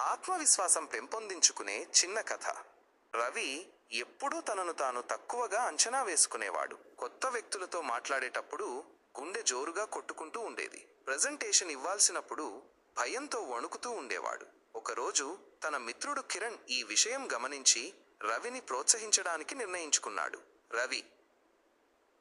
ఆత్మవిశ్వాసం పెంపొందించుకునే చిన్న కథ. రవి ఎప్పుడూ తనను తాను తక్కువగా అంచనా వేసుకునేవాడు. కొత్త వ్యక్తులతో మాట్లాడేటప్పుడు గుండె జోరుగా కొట్టుకుంటూ ఉండేది. ప్రజెంటేషన్ ఇవ్వాల్సినప్పుడు భయంతో వణుకుతూ ఉండేవాడు. ఒకరోజు తన మిత్రుడు కిరణ్ ఈ విషయం గమనించి రవిని ప్రోత్సహించడానికి నిర్ణయించుకున్నాడు. రవి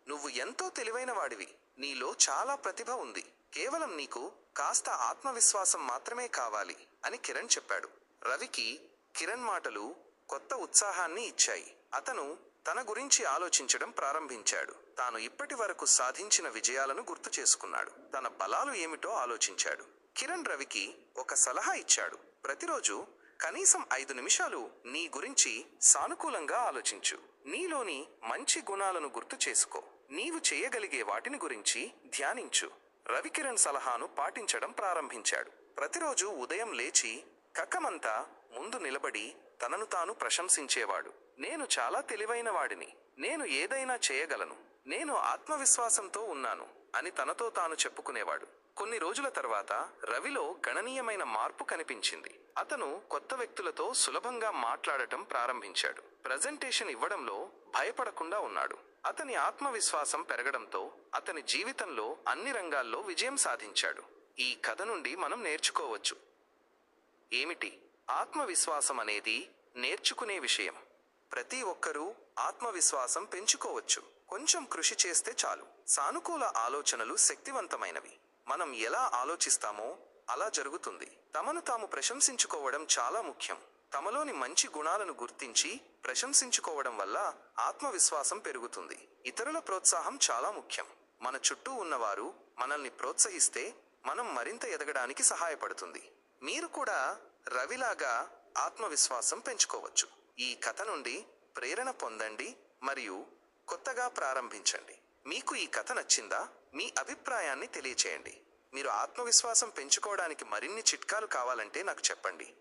నువ్వు ఎంతో తెలివైన వాడివి నీలో చాలా ప్రతిభ ఉంది. కేవలం నీకు కాస్త ఆత్మవిశ్వాసం మాత్రమే కావాలి అని కిరణ్ చెప్పాడు. రవికి కిరణ్ మాటలు కొత్త ఉత్సాహాన్ని ఇచ్చాయి. అతను తన గురించి ఆలోచించడం ప్రారంభించాడు. తాను ఇప్పటి వరకు సాధించిన విజయాలను గుర్తు చేసుకున్నాడు. తన బలాలు ఏమిటో ఆలోచించాడు. కిరణ్ రవికి ఒక సలహా ఇచ్చాడు. ప్రతిరోజు కనీసం ఐదు నిమిషాలు నీ గురించి సానుకూలంగా ఆలోచించు. నీలోని మంచి గుణాలను గుర్తు చేసుకో. నీవు చేయగలిగే వాటిని గురించి ధ్యానించు. రవికిరణ్ సలహాను పాటించడం ప్రారంభించాడు. ప్రతిరోజు ఉదయం లేచి కక్కమంతా ముందు నిలబడి తనను తాను ప్రశంసించేవాడు. నేను చాలా తెలివైన వాడిని. నేను ఏదైనా చేయగలను. నేను ఆత్మవిశ్వాసంతో ఉన్నాను అని తనతో తాను చెప్పుకునేవాడు. కొన్ని రోజుల తర్వాత రవిలో గణనీయమైన మార్పు కనిపించింది. అతను కొత్త వ్యక్తులతో సులభంగా మాట్లాడటం ప్రారంభించాడు. ప్రజెంటేషన్ ఇవ్వడంలో భయపడకుండా ఉన్నాడు. అతని ఆత్మవిశ్వాసం పెరగడంతో అతని జీవితంలో అన్ని రంగాల్లో విజయం సాధించాడు. ఈ కథ నుండి మనం నేర్చుకోవచ్చు. ఏమిటి? ఆత్మవిశ్వాసం అనేది నేర్చుకునే విషయం. ప్రతి ఒక్కరూ ఆత్మవిశ్వాసం పెంచుకోవచ్చు. కొంచెం కృషి చేస్తే చాలు. సానుకూల ఆలోచనలు శక్తివంతమైనవి. మనం ఎలా ఆలోచిస్తామో అలా జరుగుతుంది. తమను తాము ప్రశంసించుకోవడం చాలా ముఖ్యం. తమలోని మంచి గుణాలను గుర్తించి ప్రశంసించుకోవడం వల్ల ఆత్మవిశ్వాసం పెరుగుతుంది. ఇతరుల ప్రోత్సాహం చాలా ముఖ్యం. మన చుట్టూ ఉన్నవారు మనల్ని ప్రోత్సహిస్తే మనం మరింత ఎదగడానికి సహాయపడుతుంది. మీరు కూడా రవిలాగా ఆత్మవిశ్వాసం పెంచుకోవచ్చు. ఈ కథ నుండి ప్రేరణ పొందండి మరియు కొత్తగా ప్రారంభించండి. మీకు ఈ కథ నచ్చిందా? మీ అభిప్రాయాన్ని తెలియచేయండి. మీరు ఆత్మవిశ్వాసం పెంచుకోవడానికి మరిన్ని చిట్కాలు కావాలంటే నాకు చెప్పండి.